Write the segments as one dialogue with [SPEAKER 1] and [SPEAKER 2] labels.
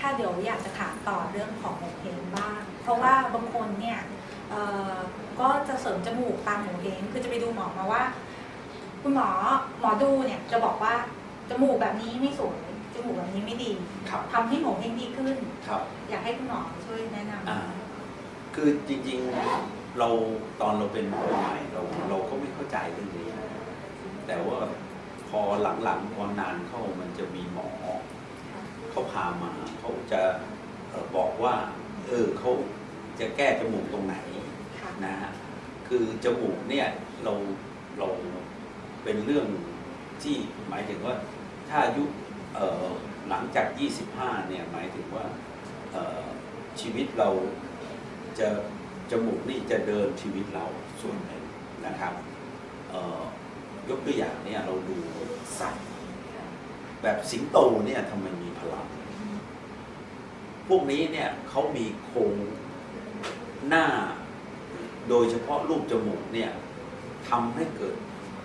[SPEAKER 1] ค่ะเดี๋ยวอยากจะถามต่อเรื่องของโงเฮงบ้าง เพราะว่าบางคนเนี่ยเอ่อก็จะเสริมจมูกตามโงเฮงคือจะไปดูหมอมาว่า คุณหมอหมอดูเนี่ยจะบอกว่าจมูกแบบนี้ไม่สวยจมูกแบบนี้ไม่ดี
[SPEAKER 2] ครับ
[SPEAKER 1] ทำให้โงเฮงดีขึ้น
[SPEAKER 2] ครับ
[SPEAKER 1] อยากให้คุณหมอช่วยแนะนำ
[SPEAKER 2] อ่าคือจริงๆเราตอนเราเป็นหมอใหม่เราเราก็ไม่เข้าใจเรื่องนี้นะแต่ว่าพอหลังๆพอนานเข้ามันจะมีหมอ เขาพามาเขาจะเอ่อบอกว่า เออเขาจะแก้จมูกตรงไหน
[SPEAKER 1] ค่ะ
[SPEAKER 2] นะฮะคือจมูกเนี่ยเราเราเป็นเรื่องที่หมายถึงว่าถ้าอายุเอ่อหลังจาก 25 เนี่ยหมายถึงว่าเอ่อชีวิตเราจะจมูกนี่จะเดินชีวิตเราส่วนหนึ่งนะครับเอ่อยกตัวอย่างเนี่ยเราดูสัตว์ แบบสิงโตเนี่ยทำไมมีพลัง พวกนี้เนี่ยเขามีโครงหน้า โดยเฉพาะรูปจมูกเนี่ยทำให้เกิด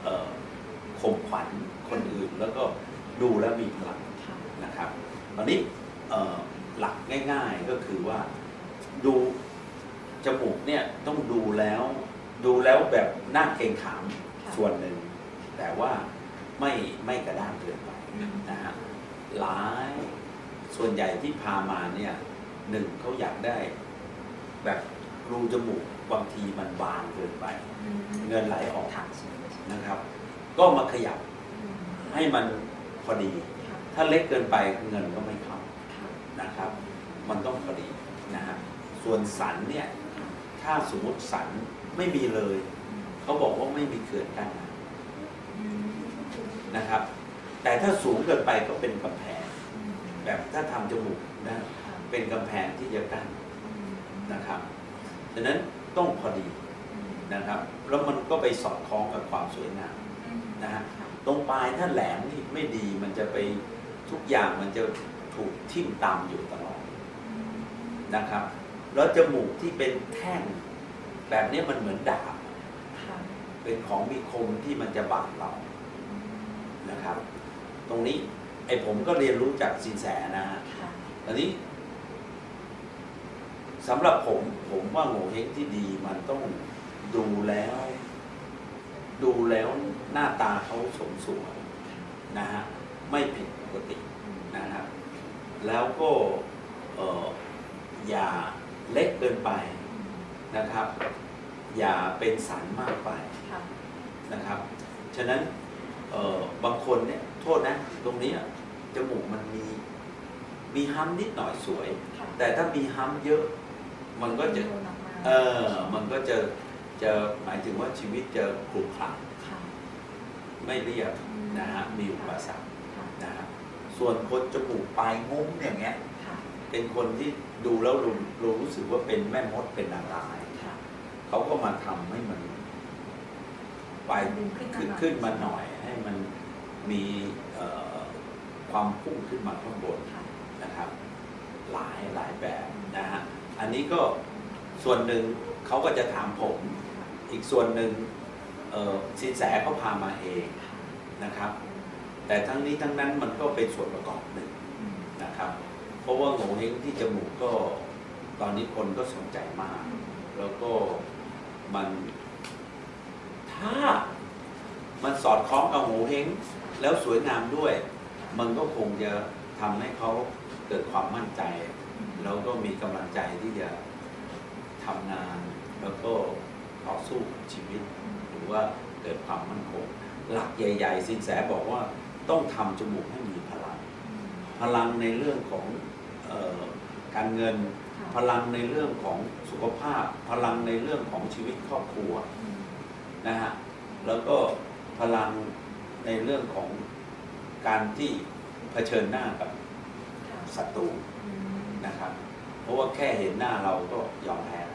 [SPEAKER 2] เอ่อข่มขวัญคนอื่น แล้วก็ดูแล้วมีพลัง
[SPEAKER 1] ค่ะ
[SPEAKER 2] นะครับ ตอนนี้เอ่อหลักง่าย ๆก็คือว่าดูจมูกเนี่ยต้องดูแล้ว ดูแล้วแบบน่าเกรงขาม
[SPEAKER 1] ค่ะ
[SPEAKER 2] ส่วนหนึ่ง แต่ว่า ไม่ไม่กระด้างเกินไป
[SPEAKER 1] อืม
[SPEAKER 2] นะฮะหลายส่วนใหญ่ที่พามาเนี่ยหนึ่งเขาอยากได้ แบบรูจมูกบางทีมันบางเกินไป
[SPEAKER 1] อืม
[SPEAKER 2] เงินไหลออก
[SPEAKER 1] ค่ะ
[SPEAKER 2] นะครับ ก็มาขยับ
[SPEAKER 1] อืม
[SPEAKER 2] ให้มันพอดี
[SPEAKER 1] ค่ะ
[SPEAKER 2] ถ้าเล็กเกินไปเงินก็ไม่เข้า
[SPEAKER 1] ค่ะ
[SPEAKER 2] นะครับ มันต้องพอดีนะฮะส่วนสันเนี่ยถ้าสมมติสันไม่มีเลย เขาบอกว่าไม่มีเขื่อนกั้น น้ำ
[SPEAKER 1] อืม
[SPEAKER 2] นะครับ แต่ถ้าสูงเกินไปก็เป็นกำแพง
[SPEAKER 1] อืม
[SPEAKER 2] แบบถ้าทำจมูกนะ
[SPEAKER 1] ค่ะ
[SPEAKER 2] เป็นกำแพงที่จะกั้น
[SPEAKER 1] อืม
[SPEAKER 2] นะครับฉะนั้นต้องพอดี
[SPEAKER 1] อืม
[SPEAKER 2] นะครับ แล้วมันก็ไปสอดคล้องกับความสวยงาม
[SPEAKER 1] อืม
[SPEAKER 2] นะฮะ
[SPEAKER 1] ค่ะ
[SPEAKER 2] ตรงปลายถ้าแหลมนี่ไม่ดีมันจะไปทุกอย่างมันจะถูกทิ่มตามอยู่ตลอด
[SPEAKER 1] อืม
[SPEAKER 2] นะครับ แล้วจมูกที่เป็นแท่งแบบนี้มันเหมือนดาบ
[SPEAKER 1] ค่ะ
[SPEAKER 2] เป็นของมีคมที่มันจะบาดเรา
[SPEAKER 1] อืม
[SPEAKER 2] นะครับ ตรงนี้ไอ้ผมก็เรียนรู้จากสินแสนะฮะ
[SPEAKER 1] ค่ะ
[SPEAKER 2] อันนี้สำหรับผมผมว่าโงเฮงที่ดีมันต้องดูแล้ว ดูแล้วหน้าตาเขาสมส่วนนะฮะไม่ผิดปกตินะฮะแล้วก็เอ่ออย่าเล็กเกินไปนะครับ อย่าเป็นสันมากไป
[SPEAKER 1] ค่ะ
[SPEAKER 2] นะครับ ฉะนั้น เอ่อบางคนเนี่ยโทษนะ ตรงนี้อะจมูกมันมี มีฮัมนิดหน่อยสวย
[SPEAKER 1] ค่ะ
[SPEAKER 2] แต่ถ้ามีฮัมเยอะ มันก็จะ
[SPEAKER 1] โยนออกมา
[SPEAKER 2] เออ มันก็จะ จะหมายถึงว่าชีวิตจะขรุขระ
[SPEAKER 1] ค่ะ
[SPEAKER 2] ไม่เรียบ
[SPEAKER 1] อืม
[SPEAKER 2] นะฮะ มีอุปสรรค
[SPEAKER 1] ค่ะ
[SPEAKER 2] นะฮะ ส่วนคนจมูกปลายงุ้มอย่างเงี้ย
[SPEAKER 1] ค่ะ
[SPEAKER 2] เป็นคนที่ดูแล้วเราเรารู้สึกว่าเป็นแม่มดเป็นนางร้าย
[SPEAKER 1] ค่ะ
[SPEAKER 2] เขาก็มาทำให้มันปลาย
[SPEAKER 1] ดึงขึ้นมา
[SPEAKER 2] ขึ้น
[SPEAKER 1] หน่อย
[SPEAKER 2] ขึ้นมาหน่อย ให้มันมีเอ่อความพุ่งขึ้นมาข้างบน
[SPEAKER 1] ค่ะ
[SPEAKER 2] นะครับ หลายหลายแบบนะฮะอันนี้ก็ส่วนหนึ่งเขาก็จะถามผม อีกส่วนหนึ่งเอ่อสินแสเขาพามาเองนะครับ แต่ทั้งนี้ทั้งนั้นมันก็เป็นส่วนประกอบหนึ่ง
[SPEAKER 1] อืม
[SPEAKER 2] นะครับ เพราะว่าโงเฮงที่จมูกก็ตอนนี้คนก็สนใจมาก แล้วก็มันถ้า มันสอดคล้องกับโงเฮงแล้วสวยงามด้วย มันก็คงจะทำให้เขาเกิดความมั่นใจ แล้วก็มีกำลังใจที่จะทำงาน แล้วก็ต่อสู้กับชีวิต หรือว่าเกิดความมั่นคงหลักใหญ่ ๆ สินแสบอกว่าต้องทำจมูกให้มีพลัง พลังในเรื่องของเออการเงิน
[SPEAKER 1] ค่ะ
[SPEAKER 2] พลังในเรื่องของสุขภาพ พลังในเรื่องของชีวิตครอบครัว
[SPEAKER 1] อืม
[SPEAKER 2] นะฮะแล้วก็ พลังในเรื่องของการที่เผชิญหน้ากับ
[SPEAKER 1] ค่ะ
[SPEAKER 2] ศัตรู
[SPEAKER 1] อืม
[SPEAKER 2] นะครับ เพราะว่าแค่เห็นหน้าเราก็ยอมแพ้แล้ว